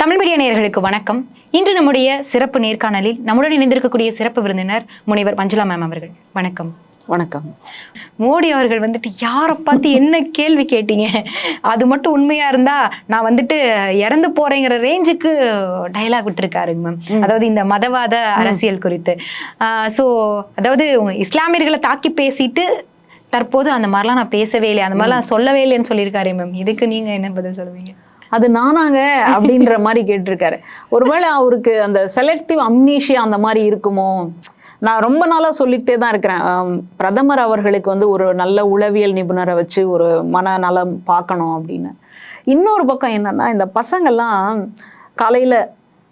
Tamil media நேயர்களுக்கு வணக்கம். இன்று நம்முடைய சிறப்பு நேர்காணலில் நம்முடன் இணைந்திருக்கக்கூடிய சிறப்பு விருந்தினர் முனைவர் மஞ்சுளா மேம் அவர்கள். வணக்கம். வணக்கம். மோடி அவர்கள் வந்துட்டு யாரை பார்த்து என்ன கேள்வி கேட்டீங்க? அது மட்டும் உண்மையா இருந்தா நான் வந்துட்டு இறந்து போறேங்கிற ரேஞ்சுக்கு டயலாக் விட்டுருக்காருங்க மேம் அதாவது இந்த மதவாத அரசியல் குறித்து. ஸோ அதாவது இஸ்லாமியர்களை தாக்கி பேசிட்டு தற்போது அந்த மாதிரிலாம் நான் பேசவே இல்லை அந்த மாதிரிலாம் சொல்லவே இல்லைன்னு சொல்லியிருக்காரு மேம் இதுக்கு நீங்க என்ன பதில் சொல்லுவீங்க? அது நானாங்க அப்படின்ற மாதிரி கேட்டிருக்காரு. ஒருவேளை அவருக்கு அந்த செலக்டிவ் அம்னீஷியா அந்த மாதிரி இருக்குமோ? நான் ரொம்ப நாளாக சொல்லிக்கிட்டே தான் இருக்கிறேன். பிரதமர் அவர்களுக்கு வந்து ஒரு நல்ல உளவியல் நிபுணரை வச்சு ஒரு மனநலம் பார்க்கணும் அப்படின்னு. இன்னொரு பக்கம் என்னன்னா இந்த பசங்கள்லாம் காலையில்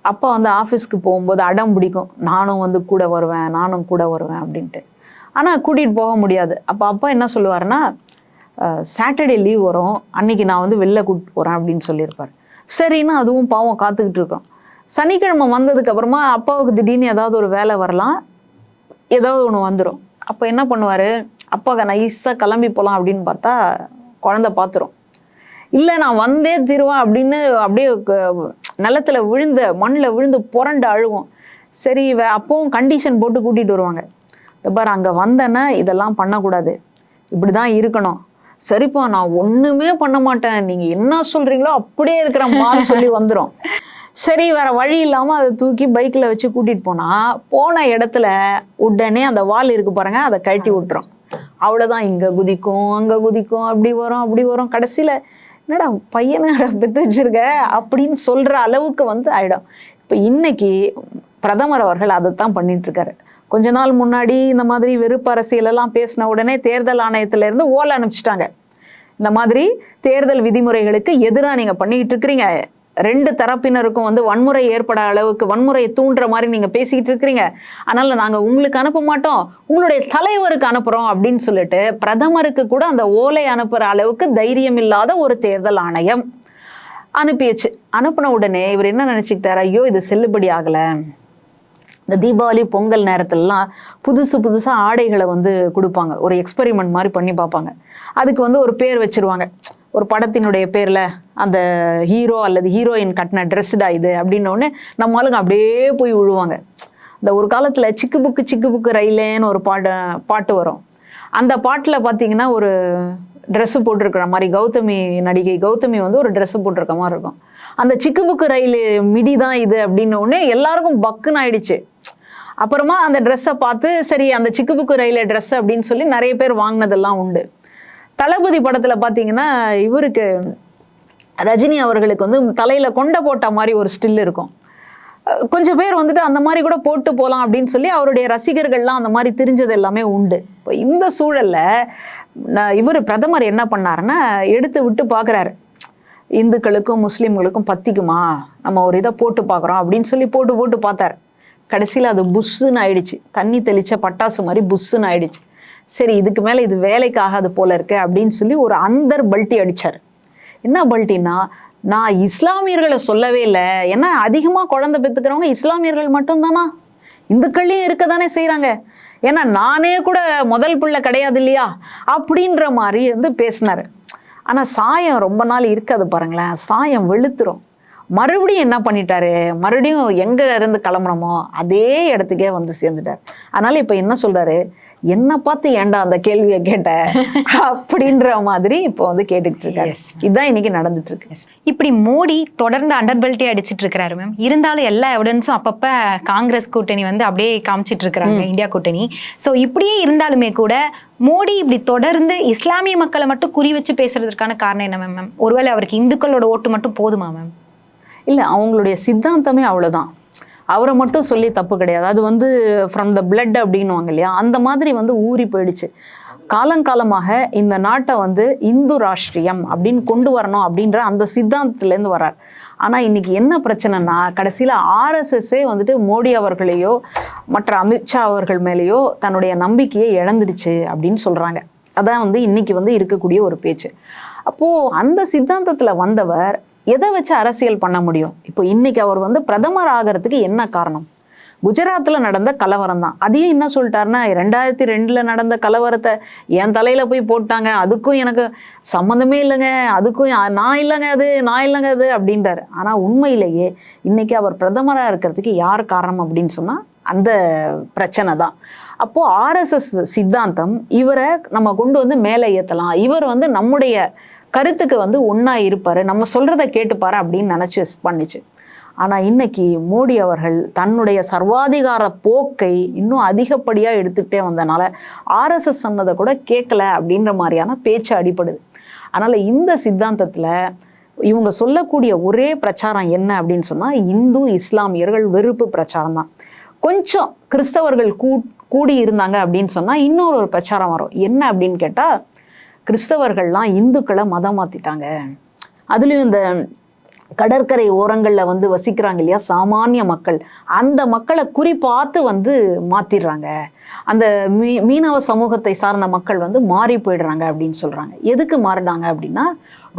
அப்பா வந்து ஆஃபீஸ்க்கு போகும்போது அடம் பிடிக்கும். நானும் வந்து கூட வருவேன் நானும் கூட வருவேன் அப்படின்ட்டு. ஆனால் கூட்டிகிட்டு போக முடியாது. அப்போ அப்பா என்ன சொல்லுவாருன்னா சாட்டர்டே லீவ் வரும். அன்னைக்கு நான் வந்து வெளில கூப்பிட்டு போகிறேன் அப்படின்னு சொல்லியிருப்பார். சரின்னு அதுவும் பாவம் காத்துக்கிட்டு இருக்கோம். சனிக்கிழமை வந்ததுக்கப்புறமா அப்பாவுக்கு திடீர்னு ஏதாவது ஒரு வேலை வரலாம். ஏதாவது ஒன்று வந்துடும் அப்போ என்ன பண்ணுவார்? அப்பா நைஸாக கிளம்பி போகலாம் அப்படின்னு பார்த்தா குழந்தை பார்த்துரும் இல்லை நான் வந்தே தீருவேன் அப்படின்னு அப்படியே நிலத்தில் நிலத்துல விழுந்த மண்ணில் விழுந்து புரண்டு அழுவோம். சரி வே- அப்பவும் கண்டிஷன் போட்டு கூட்டிகிட்டு வருவாங்க. இந்த பாரு அங்கே வந்தேன்னா இதெல்லாம் பண்ணக்கூடாது. இப்படி தான் இருக்கணும். சரிப்பா நான் ஒன்றுமே பண்ண மாட்டேன். நீங்கள் என்ன சொல்கிறீங்களோ அப்படியே இருக்கிறம்மான்னு சொல்லி வந்துடும் சரி வேற வழி இல்லாமல் அதை தூக்கி பைக்கில் வச்சு கூட்டிகிட்டு போனால் போன இடத்துல உடனே அந்த வால் இருக்கு பாருங்க அதை கழட்டி விட்டுரும். அவ்வளோதான் இங்கே குதிக்கும் அங்கே குதிக்கும் அப்படி வரும் அப்படி வரும். கடைசியில் என்னடா பையனை பெற்று வச்சிருக்க? அப்படின்னு சொல்கிற அளவுக்கு வந்து ஆயிடும். இப்போ இன்னைக்கு பிரதமர் அவர்கள் அதைத்தான் பண்ணிட்டு இருக்காரு கொஞ்ச நாள் முன்னாடி இந்த மாதிரி வெறுப்பு அரசியலெல்லாம் பேசின உடனே தேர்தல் ஆணையத்திலேருந்து ஓலை அனுப்பிச்சிட்டாங்க. இந்த மாதிரி தேர்தல் விதிமுறைகளுக்கு எதிராக நீங்கள் பண்ணிக்கிட்டு இருக்கிறீங்க ரெண்டு தரப்பினருக்கும் வந்து வன்முறை ஏற்பட அளவுக்கு வன்முறையை தூண்டுற மாதிரி நீங்கள் பேசிக்கிட்டு இருக்கிறீங்க அதனால் நாங்கள் உங்களுக்கு அனுப்ப மாட்டோம். உங்களுடைய தலைவருக்கு அனுப்புகிறோம் அப்படின்னு சொல்லிட்டு பிரதமருக்கு கூட அந்த ஓலை அனுப்புகிற அளவுக்கு தைரியம் இல்லாத ஒரு தேர்தல் ஆணையம். அனுப்பியாச்சு. அனுப்பின உடனே இவர் என்ன நினைச்சுக்கிட்டாரு? ஐயோ இது செல்லுபடி ஆகலை. இந்த தீபாவளி பொங்கல் நேரத்துலலாம் புதுசு புதுசாக ஆடைகளை வந்து கொடுப்பாங்க. ஒரு எக்ஸ்பெரிமெண்ட் மாதிரி பண்ணி பார்ப்பாங்க. அதுக்கு வந்து ஒரு பேர் வச்சிருவாங்க. ஒரு படத்தினுடைய பேரில் அந்த ஹீரோ அல்லது ஹீரோயின் கட்டின ட்ரெஸ்டா இது அப்படின்னோடனே நம்ம ஆளுங்க அப்படியே போய் விழுவாங்க இந்த ஒரு காலத்தில் சிக்கு புக்கு சிக்கு புக்கு ரயிலேன்னு ஒரு பாட்டு பாட்டு வரும். அந்த பாட்டில் பார்த்தீங்கன்னா ஒரு ட்ரெஸ்ஸு போட்டிருக்கிற மாதிரி கௌதமி நடிகை கௌதமி வந்து ஒரு ட்ரெஸ்ஸு போட்டிருக்க மாதிரி இருக்கும். அந்த சிக்கு புக்கு ரயில் மிடி தான் இது அப்படின்னோடனே எல்லாருக்கும் பக்குன்னு ஆயிடுச்சு. அப்புறமா அந்த ட்ரெஸ்ஸை பார்த்து சரி அந்த சிக்கு புக்கு ரயில் ட்ரெஸ் அப்படின்னு சொல்லி நிறைய பேர் வாங்கினதெல்லாம் உண்டு. தளபதி படத்தில் பார்த்தீங்கன்னா இவருக்கு ரஜினி அவர்களுக்கு வந்து தலையில் கொண்டை போட்ட மாதிரி ஒரு ஸ்டில் இருக்கும். கொஞ்சம் பேர் வந்துட்டு அந்த மாதிரி கூட போட்டு போகலாம் அப்படின்னு சொல்லி அவருடைய ரசிகர்கள்லாம் அந்த மாதிரி தெரிஞ்சது எல்லாமே உண்டு. இப்போ இந்த சூழலில் இவர் பிரதமர் என்ன பண்ணாருன்னா எடுத்து விட்டு பார்க்குறாரு இந்துக்களுக்கும் முஸ்லீம்களுக்கும் பத்திக்குமா? நம்ம ஒரு இதை போட்டு பார்க்குறோம் அப்படின்னு சொல்லி போட்டு போட்டு பார்த்தாரு. கடைசியில் அது புஷ்ஷுன்னு ஆயிடுச்சு. தண்ணி தெளிச்ச பட்டாசு மாதிரி புஷ்ஷுன்னு ஆயிடுச்சு. சரி இதுக்கு மேலே இது வேலைக்கு ஆகாது போல இருக்கு அப்படின்னு சொல்லி ஒரு அந்தர் பல்ட்டி அடித்தார் என்ன பல்ட்டின்னா நான் இஸ்லாமியர்களை சொல்லவே இல்லை. ஏன்னா அதிகமாக குழந்தை பெற்றுக்கிறவங்க இஸ்லாமியர்கள் மட்டும்தானா? இந்துக்கள்லையும் இருக்க தானே செய்கிறாங்க ஏன்னா நானே கூட முதல் பிள்ளை கிடையாது இல்லையா? அப்படின்ற மாதிரி வந்து பேசினார். ஆனால் சாயம் ரொம்ப நாள் இருக்காது பாருங்களேன். சாயம் வெளுத்துரும். மறுபடியும் என்ன பண்ணிட்டாரு? மறுபடியும் எங்கே இருந்து கிளம்புனோமோ அதே இடத்துக்கே வந்து சேர்ந்துட்டார். அதனால் இப்போ என்ன சொல்கிறாரு என்ன பார்த்து ஏன்டா அந்த கேள்வியை கேட்ட? அப்படின்ற மாதிரி இப்போ வந்து கேட்டுக்கிட்டு இருக்காரு. இதுதான் இன்னைக்கு நடந்துட்டு இருக்கு. இப்படி மோடி தொடர்ந்து அண்டர் பெல்ட்டே அடிச்சிட்டு இருக்கிறாரு மேம் இருந்தாலும் எல்லா எவிடன்ஸும் அப்பப்ப காங்கிரஸ் கூட்டணி வந்து அப்படியே காமிச்சிட்டு இருக்கிறாங்க இந்தியா கூட்டணி. ஸோ இப்படியே இருந்தாலுமே கூட மோடி இப்படி தொடர்ந்து இஸ்லாமிய மக்களை மட்டும் குறி வச்சு பேசுறதுக்கான காரணம் என்ன மேம் ஒருவேளை அவருக்கு இந்துக்களோட ஓட்டு மட்டும் போதுமா மேம் இல்லை அவங்களுடைய சித்தாந்தமே அவ்வளோதான் அவரை மட்டும் சொல்லி தப்பு கிடையாது. அது வந்து ஃப்ரம் த பிளட் அப்படின்னுவாங்க இல்லையா? அந்த மாதிரி வந்து ஊறி போயிடுச்சு. காலங்காலமாக இந்த நாட்டை வந்து இந்து ராஷ்டிரியம் அப்படின்னு கொண்டு வரணும் அப்படின்ற அந்த சித்தாந்தத்துலேருந்து வர்றார். ஆனால் இன்னைக்கு என்ன பிரச்சனைனா கடைசியில் ஆர்எஸ்எஸ்ஸே வந்துட்டு மோடி அவர்களையோ மற்ற அமித்ஷா அவர்கள் மேலேயோ தன்னுடைய நம்பிக்கையை இழந்துடுச்சு அப்படின்னு சொல்கிறாங்க அதான் வந்து இன்னைக்கு வந்து இருக்கக்கூடிய ஒரு பேச்சு. அப்போது அந்த சித்தாந்தத்தில் வந்தவர் எதை வச்சு அரசியல் பண்ண முடியும்? இப்போ இன்னைக்கு அவர் வந்து பிரதமர் ஆகிறதுக்கு என்ன காரணம்? குஜராத்தில் நடந்த கலவரம் தான். அதையும் என்ன சொல்லிட்டாருன்னா ரெண்டாயிரத்தி ரெண்டில் நடந்த கலவரத்தை என் தலையில் போய் போட்டாங்க. அதுக்கும் எனக்கு சம்மந்தமே இல்லைங்க. அதுக்கும் நான் இல்லைங்க அது நான் இல்லைங்க அது அப்படின்றாரு. ஆனால் உண்மையிலேயே இன்னைக்கு அவர் பிரதமராக இருக்கிறதுக்கு யார் காரணம் அப்படின்னு சொன்னால் அந்த பிரச்சனை தான். அப்போது ஆர்எஸ்எஸ் சித்தாந்தம் இவரை நம்ம கொண்டு வந்து மேலே ஏற்றலாம் இவர் வந்து நம்முடைய கருத்துக்கு வந்து ஒன்றா இருப்பார். நம்ம சொல்கிறத கேட்டுப்பார் அப்படின்னு நினச்சி பண்ணிச்சு. ஆனால் இன்னைக்கு மோடி அவர்கள் தன்னுடைய சர்வாதிகார போக்கை இன்னும் அதிகப்படியாக எடுத்துக்கிட்டே வந்தனால ஆர்எஸ்எஸ் சொன்னதை கூட கேட்கல அப்படின்ற மாதிரியான பேச்சு அடிப்படுது அதனால் இந்த சித்தாந்தத்தில் இவங்க சொல்லக்கூடிய ஒரே பிரச்சாரம் என்ன அப்படின்னு சொன்னால் இந்து இஸ்லாமியர்கள் வெறுப்பு பிரச்சாரம் தான். கொஞ்சம் கிறிஸ்தவர்கள் கூ கூடி இருந்தாங்க அப்படின்னு சொன்னால் இன்னொரு ஒரு பிரச்சாரம் வரும். என்ன அப்படின்னு கேட்டால் கிறிஸ்தவர்கள்லாம் இந்துக்களை மதம் மாற்றிட்டாங்க அதுலேயும் இந்த கடற்கரை ஓரங்களில் வந்து வசிக்கிறாங்க இல்லையா சாமானிய மக்கள். அந்த மக்களை குறிப்பாத்து வந்து மாற்றிடுறாங்க அந்த மீ மீனவ சமூகத்தை சார்ந்த மக்கள் வந்து மாறி போயிடுறாங்க அப்படின்னு சொல்கிறாங்க எதுக்கு மாறினாங்க அப்படின்னா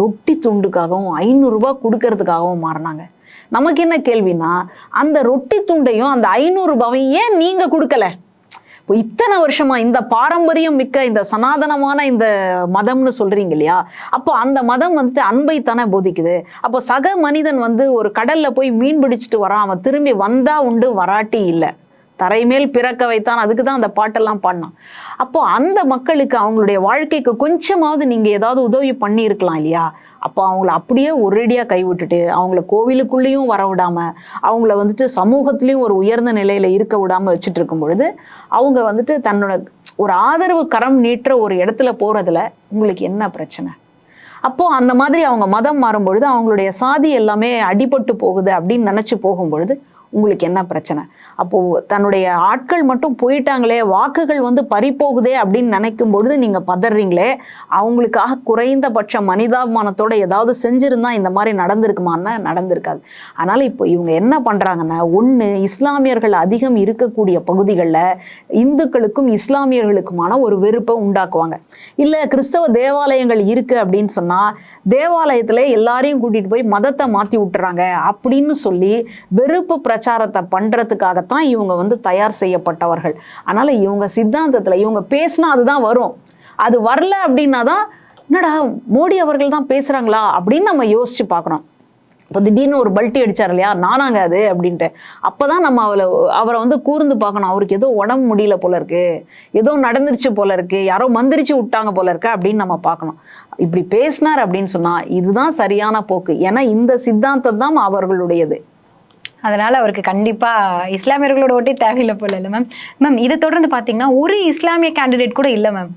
ரொட்டி துண்டுக்காகவும் ஐநூறுரூபா கொடுக்கறதுக்காகவும் மாறினாங்க. நமக்கு என்ன கேள்வினா அந்த ரொட்டி துண்டையும் அந்த ஐநூறுரூபாவையும் ஏன் நீங்கள் கொடுக்கல? இப்போ இத்தனை வருஷமா இந்த பாரம்பரியம் மிக்க இந்த சனாதனமான இந்த மதம்னு சொல்றீங்க இல்லையா? அப்போ அந்த மதம் வந்துட்டு அன்பை தானே போதிக்குது. அப்போ சக மனிதன் வந்து ஒரு கடல்ல போய் மீன் பிடிச்சிட்டு வரான். அவன் திரும்பி வந்தா உண்டு வராட்டி இல்லை. தரைமேல் பிறக்க வைத்தான். அதுக்கு தான் அந்த பாட்டெல்லாம் பாடினான். அப்போ அந்த மக்களுக்கு அவங்களுடைய வாழ்க்கைக்கு கொஞ்சமாவது நீங்க ஏதாவது உதவி பண்ணியிருக்கலாம் இல்லையா? அப்போ அவங்கள அப்படியே ஒரேடியாக கைவிட்டுட்டு அவங்கள கோவிலுக்குள்ளேயும் வர விடாமல் அவங்கள வந்துட்டு சமூகத்துலேயும் ஒரு உயர்ந்த நிலையில் இருக்க விடாமல் வச்சுட்டு இருக்கும் பொழுது அவங்க வந்துட்டு தன்னோட ஒரு ஆதரவு கரம் நீட்டுற ஒரு இடத்துல போகிறதுல உங்களுக்கு என்ன பிரச்சனை? அப்போது அந்த மாதிரி அவங்க மதம் மாறும்பொழுது அவங்களுடைய சாதி எல்லாமே அடிபட்டு போகுது அப்படின்னு நினச்சி போகும்பொழுது உங்களுக்கு என்ன பிரச்சனை? அப்போது தன்னுடைய ஆட்கள் மட்டும் போயிட்டாங்களே வாக்குகள் வந்து பறிப்போகுதே அப்படின்னு நினைக்கும் பொழுது நீங்க பதறீங்களே அவங்களுக்காக குறைந்தபட்ச மனிதாபிமானத்தோட ஏதாவது செஞ்சுருந்தா இந்த மாதிரி நடந்திருக்குமான்னா நடந்திருக்காது. அதனால் இப்போ இவங்க என்ன பண்றாங்கன்னா ஒன்று இஸ்லாமியர்கள் அதிகம் இருக்கக்கூடிய பகுதிகளில் இந்துக்களுக்கும் இஸ்லாமியர்களுக்குமான ஒரு வெறுப்பை உண்டாக்குவாங்க. இல்லை கிறிஸ்தவ தேவாலயங்கள் இருக்கு அப்படின்னு சொன்னால் தேவாலயத்துல எல்லாரையும் கூட்டிட்டு போய் மதத்தை மாற்றி விட்டுறாங்க அப்படின்னு சொல்லி வெறுப்பு பிரச்சாரத்தை பண்றதுக்காகத்தான் இவங்க வந்து தயார் செய்யப்பட்டவர்கள். அதனால இவங்க சித்தாந்தத்துல இவங்க பேசினா அதுதான் வரும். அது வரல அப்படின்னா தான் என்னடா மோடி அவர்கள் தான் பேசுகிறாங்களா அப்படின்னு நம்ம யோசிச்சு பார்க்கணும். இப்போ திடீர்னு ஒரு பல்ட்டி அடித்தார் இல்லையா? நானாங்க அது அப்படின்ட்டு. அப்பதான் நம்ம அவளை அவரை வந்து கூர்ந்து பார்க்கணும். அவருக்கு ஏதோ உடம்பு முடியல போல இருக்கு. ஏதோ நடந்துருச்சு போல இருக்கு. யாரோ மந்திரிச்சு விட்டாங்க போல இருக்கு அப்படின்னு நம்ம பார்க்கணும். இப்படி பேசினார் அப்படின்னு சொன்னால் இதுதான் சரியான போக்கு. ஏன்னா இந்த சித்தாந்தம் தான் அவர்களுடையது. அதனால அவருக்கு கண்டிப்பா இஸ்லாமியர்களோட ஓட்டே தேவையில்லை போல இல்லை மேம் மேம் இதை தொடர்ந்து பாத்தீங்கன்னா ஒரு இஸ்லாமிய கேண்டிடேட் கூட இல்லை மேம்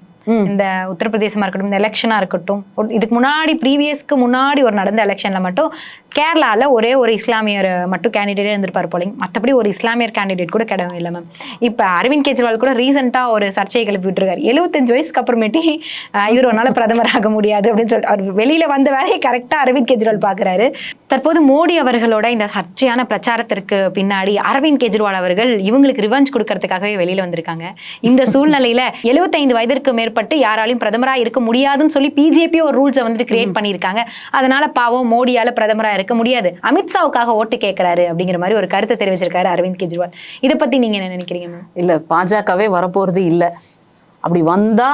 இந்த உத்தரப்பிரதேசமா இருக்கட்டும் இந்த எலெக்ஷனா இருக்கட்டும் இதுக்கு முன்னாடி ப்ரீவியஸ்க்கு முன்னாடி ஒரு நடந்த எலெக்ஷன்ல மட்டும் கேரளால ஒரே ஒரு இஸ்லாமியர் மட்டும் கேண்டிடேட்டே இருந்திருப்பாரு போலிங் மற்றபடி ஒரு இஸ்லாமியர் கேண்டிடேட் கூட கிடையவே இல்லை மேம் இப்போ அரவிந்த் கெஜ்ரிவால் கூட ரீசெண்டா ஒரு சர்ச்சையை கிளப்பி விட்டுருக்காரு. எழுபத்தஞ்சு வயசுக்கு அப்புறமேட்டி இவர் ஒரு நாள் பிரதமர் ஆக முடியாது அப்படின்னு சொல்லிட்டு அவர் வெளியில வந்த வேலையை கரெக்டா அரவிந்த் கெஜ்ரிவால் பாக்குறாரு. தற்போது மோடி அவர்களோட இந்த சர்ச்சையான பிரச்சாரத்திற்கு பின்னாடி அரவிந்த் கெஜ்ரிவால் அவர்கள் இவங்களுக்கு ரிவெஞ்ச் கொடுக்கறதுக்காகவே வெளியில வந்திருக்காங்க. இந்த சூழ்நிலையில 75 வயதிற்கு மேற்பட்டு யாராலையும் பிரதமரா இருக்க முடியாதுன்னு சொல்லி பிஜேபி ஒரு ரூல்ஸை வந்துட்டு கிரியேட் பண்ணியிருக்காங்க. அதனால பாவம் மோடியால பிரதமரா மறக்க முடியாது. அமித்ஷாவுக்காக ஓட்டு கேட்கிறாரு அப்படிங்கிற மாதிரி ஒரு கருத்தை தெரிவிச்சிருக்காரு அரவிந்த் கெஜ்ரிவால். இதை பத்தி நீங்க என்ன நினைக்கிறீங்க மேம் இல்ல பாஜகவே வரப்போறது இல்லை. அப்படி வந்தா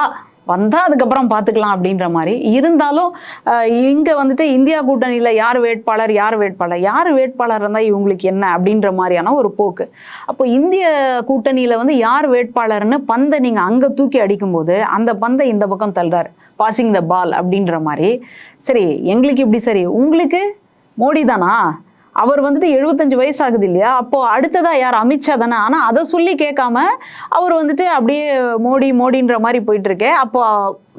வந்தா அதுக்கப்புறம் பார்த்துக்கலாம் அப்படின்ற மாதிரி. இருந்தாலும் இங்கே இங்க வந்துட்டு இந்தியா கூட்டணியில யார் வேட்பாளர் யார் வேட்பாளர் யார் வேட்பாளர் இருந்தா இவங்களுக்கு என்ன அப்படின்ற மாதிரியான ஒரு போக்கு. அப்போ இந்திய கூட்டணியில வந்து யார் வேட்பாளர்னு பந்தை நீங்க அங்க தூக்கி அடிக்கும்போது அந்த பந்தை இந்த பக்கம் தள்ளுறாரு. பாசிங் த பால் அப்படின்ற மாதிரி. சரி எங்களுக்கு இப்படி சரி. உங்களுக்கு மோடி தானா அவர் வந்துட்டு எழுபத்தஞ்சு வயசு ஆகுது இல்லையா அப்போது அடுத்ததா யார்? அமித்ஷா தானே. ஆனால் அதை சொல்லி கேட்காம அவர் வந்துட்டு அப்படியே மோடி மோடின்ற மாதிரி போயிட்டுருக்கேன் அப்போ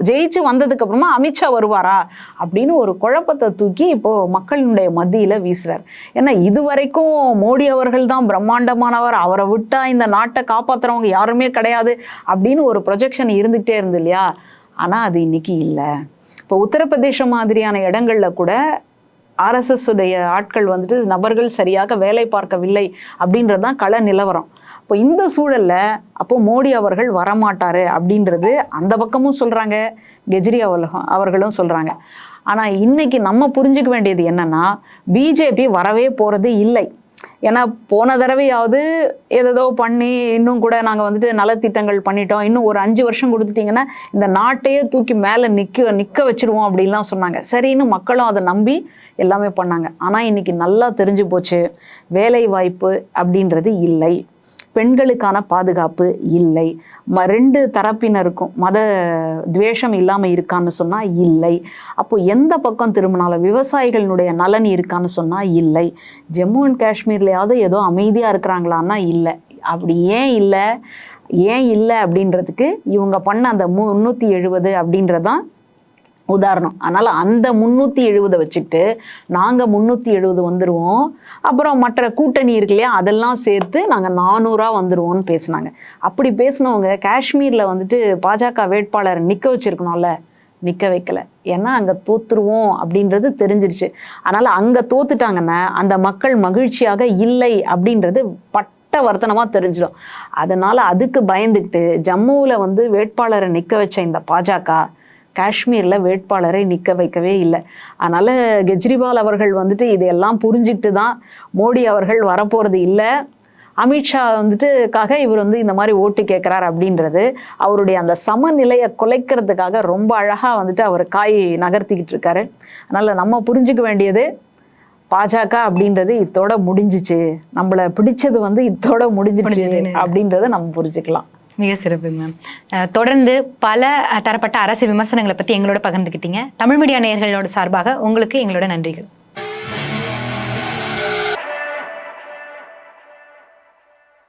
ஜெயிச்சு வந்ததுக்கப்புறமா அமித்ஷா வருவாரா? அப்படின்னு ஒரு குழப்பத்தை தூக்கி இப்போது மக்களினுடைய மத்தியில் வீசுகிறார் ஏன்னா இது வரைக்கும் மோடி அவர்கள் தான் பிரம்மாண்டமானவர். அவரை விட்டால் இந்த நாட்டை காப்பாத்துறவங்க யாருமே கிடையாது அப்படின்னு ஒரு ப்ரொஜெக்ஷன் இருந்துகிட்டே இருந்து இல்லையா ஆனால் அது இன்னைக்கு இல்லை. இப்போ உத்தரப்பிரதேசம் மாதிரியான இடங்களில் கூட ஆர்எஸ்எஸ் உடைய ஆட்கள் வந்துட்டு நபர்கள் சரியாக வேலை பார்க்கவில்லை அப்படின்றது தான் கள நிலவரம். இப்போ இந்த சூழல்ல அப்போ மோடி அவர்கள் வரமாட்டார் அப்படின்றது அந்த பக்கமும் சொல்றாங்க கெஜ்ரி அவர்களும் அவர்களும் சொல்றாங்க. ஆனால் இன்னைக்கு நம்ம புரிஞ்சுக்க வேண்டியது என்னன்னா பிஜேபி வரவே போறது இல்லை. ஏன்னா போன தடவையாவது ஏதேதோ பண்ணி இன்னும் கூட நாங்கள் வந்துட்டு நலத்திட்டங்கள் பண்ணிட்டோம். இன்னும் ஒரு அஞ்சு வருஷம் கொடுத்துட்டிங்கன்னா இந்த நாட்டையே தூக்கி மேலே நிற்க நிற்க வச்சுருவோம் அப்படின்லாம் சொன்னாங்க. சரின்னு மக்களும் அதை நம்பி எல்லாமே பண்ணாங்க. ஆனால் இன்னைக்கு நல்லா தெரிஞ்சு போச்சு. வேலை வாய்ப்பு அப்படின்றது இல்லை. பெண்களுக்கான பாதுகாப்பு இல்லை. ம ரெண்டு தரப்பினருக்கும் மத துவேஷம் இல்லாமல் இருக்கான்னு சொன்னால் இல்லை. அப்போ எந்த பக்கம் திரும்பினாலும் விவசாயிகளினுடைய நலன் இருக்கான்னு சொன்னால் இல்லை. ஜம்மு அண்ட் காஷ்மீர்லையாவது ஏதோ அமைதியாக இருக்கிறாங்களான்னா இல்லை. அப்படி ஏன் இல்லை? ஏன் இல்லை அப்படின்றதுக்கு இவங்க பண்ண அந்த முந்நூற்றி எழுபது அப்படின்றதான் உதாரணம். அதனால் அந்த முந்நூற்றி எழுபதை வச்சுக்கிட்டு நாங்கள் முந்நூற்றி எழுபது வந்துடுவோம் அப்புறம் மற்ற கூட்டணி இருக்கு இல்லையா அதெல்லாம் சேர்த்து நாங்கள் நானூறாக வந்துடுவோம்னு பேசினாங்க. அப்படி பேசினவங்க காஷ்மீரில் வந்துட்டு பாஜக வேட்பாளரை நிற்க வச்சுருக்கணும்ல நிற்க வைக்கல. ஏன்னா அங்கே தோத்துருவோம் அப்படின்றது தெரிஞ்சிருச்சு. அதனால் அங்கே தோத்துட்டாங்கன்னா அந்த மக்கள் மகிழ்ச்சியாக இல்லை அப்படின்றது பட்ட வர்த்தனமாக தெரிஞ்சிடும். அதனால் அதுக்கு பயந்துக்கிட்டு ஜம்முவில் வந்து வேட்பாளரை நிற்க வச்ச இந்த பாஜக காஷ்மீரில் வேட்பாளரை நிற்க வைக்கவே இல்லை. அதனால் கெஜ்ரிவால் அவர்கள் வந்துட்டு இதையெல்லாம் புரிஞ்சுக்கிட்டு தான் மோடி அவர்கள் வரப்போகிறது இல்லை. அமித்ஷா வந்துட்டுக்காக இவர் வந்து இந்த மாதிரி ஓட்டு கேட்குறார் அப்படின்றது அவருடைய அந்த சமநிலையை குலைக்கிறதுக்காக ரொம்ப அழகாக வந்துட்டு அவர் காய் நகர்த்திக்கிட்டு இருக்காரு. அதனால் நம்ம புரிஞ்சுக்க வேண்டியது பாஜக அப்படின்றது இத்தோட முடிஞ்சிச்சு. நம்மளை பிடிச்சது வந்து இத்தோட முடிஞ்சதுன்னு. அப்படின்றத நம்ம புரிஞ்சுக்கலாம். மிக சிறப்பு மேம் தொடர்ந்து பல தரப்பட்ட அரசு விமர்சனங்களை பற்றி எங்களோட பகிர்ந்துக்கிட்டீங்க தமிழ் மீடியா நேயர்களோட சார்பாக உங்களுக்கு எங்களோட நன்றிகள்.